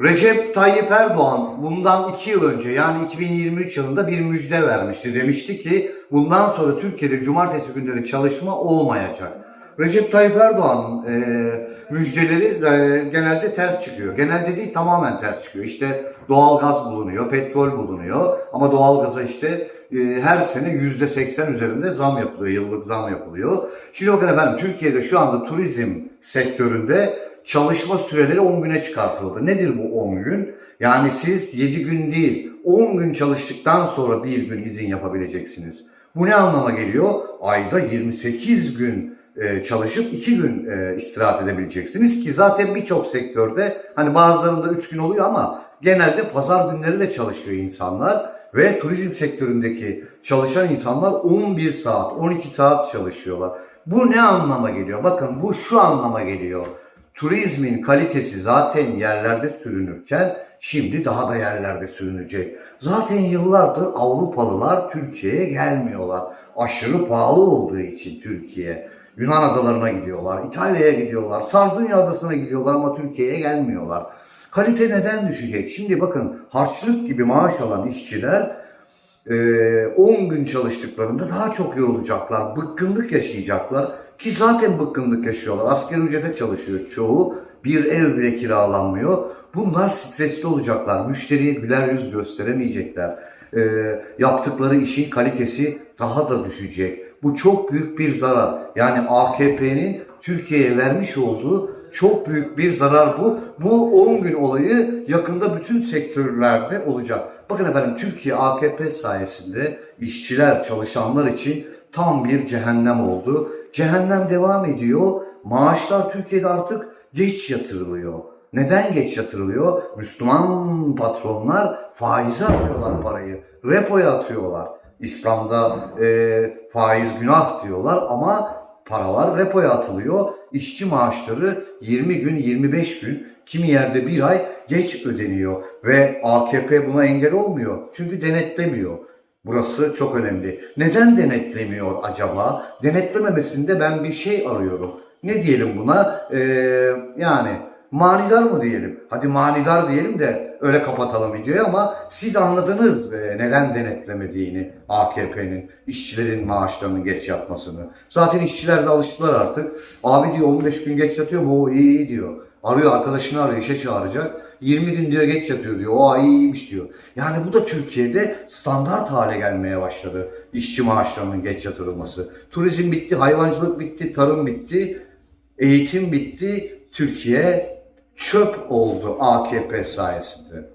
Recep Tayyip Erdoğan bundan iki yıl önce yani 2023 yılında bir müjde vermişti. Demişti ki bundan sonra Türkiye'de cumartesi günleri çalışma olmayacak. Recep Tayyip Erdoğan'ın e, müjdeleri e, genelde ters çıkıyor. Genelde değil tamamen ters çıkıyor. İşte doğalgaz bulunuyor, petrol bulunuyor ama doğalgaza işte e, her sene yüzde seksen üzerinde zam yapılıyor, yıllık zam yapılıyor. Şimdi bakın efendim Türkiye'de şu anda turizm sektöründe çalışma süreleri 10 güne çıkartıldı. Nedir bu 10 gün? Yani siz 7 gün değil 10 gün çalıştıktan sonra bir gün izin yapabileceksiniz. Bu ne anlama geliyor? Ayda 28 gün e, çalışıp 2 gün e, istirahat edebileceksiniz ki zaten birçok sektörde hani bazılarında 3 gün oluyor ama genelde pazar günleri de çalışıyor insanlar ve turizm sektöründeki çalışan insanlar 11 saat, 12 saat çalışıyorlar. Bu ne anlama geliyor? Bakın bu şu anlama geliyor. Turizmin kalitesi zaten yerlerde sürünürken şimdi daha da yerlerde sürünecek. Zaten yıllardır Avrupalılar Türkiye'ye gelmiyorlar. Aşırı pahalı olduğu için Türkiye. Yunan adalarına gidiyorlar, İtalya'ya gidiyorlar, Sardunya adasına gidiyorlar ama Türkiye'ye gelmiyorlar. Kalite neden düşecek? Şimdi bakın harçlık gibi maaş alan işçiler e, 10 gün çalıştıklarında daha çok yorulacaklar, bıkkınlık yaşayacaklar ki zaten bıkkınlık yaşıyorlar. Asgari ücrete çalışıyor çoğu, bir ev bile kiralanmıyor. Bunlar stresli olacaklar, müşteriye güler yüz gösteremeyecekler. E, yaptıkları işin kalitesi daha da düşecek. Bu çok büyük bir zarar. Yani AKP'nin Türkiye'ye vermiş olduğu çok büyük bir zarar bu. Bu 10 gün olayı yakında bütün sektörlerde olacak. Bakın efendim Türkiye AKP sayesinde işçiler, çalışanlar için tam bir cehennem oldu. Cehennem devam ediyor. Maaşlar Türkiye'de artık geç yatırılıyor. Neden geç yatırılıyor? Müslüman patronlar faize atıyorlar parayı. Repoya atıyorlar. İslam'da e, faiz günah diyorlar ama paralar repoya atılıyor. İşçi maaşları 20 gün, 25 gün, kimi yerde bir ay geç ödeniyor. Ve AKP buna engel olmuyor. Çünkü denetlemiyor. Burası çok önemli. Neden denetlemiyor acaba? Denetlememesinde ben bir şey arıyorum. Ne diyelim buna? Ee, yani manidar mı diyelim? Hadi manidar diyelim de öyle kapatalım videoyu ama siz anladınız e, neden denetlemediğini AKP'nin işçilerin maaşlarının geç yatmasını. Zaten işçiler de alıştılar artık. Abi diyor 15 gün geç yatıyor mu? O iyi iyi diyor. Arıyor arkadaşını arıyor işe çağıracak. 20 gün diyor geç yatıyor diyor. O ay iyiymiş diyor. Yani bu da Türkiye'de standart hale gelmeye başladı. İşçi maaşlarının geç yatırılması. Turizm bitti, hayvancılık bitti, tarım bitti, eğitim bitti. Türkiye çöp oldu AKP sayesinde.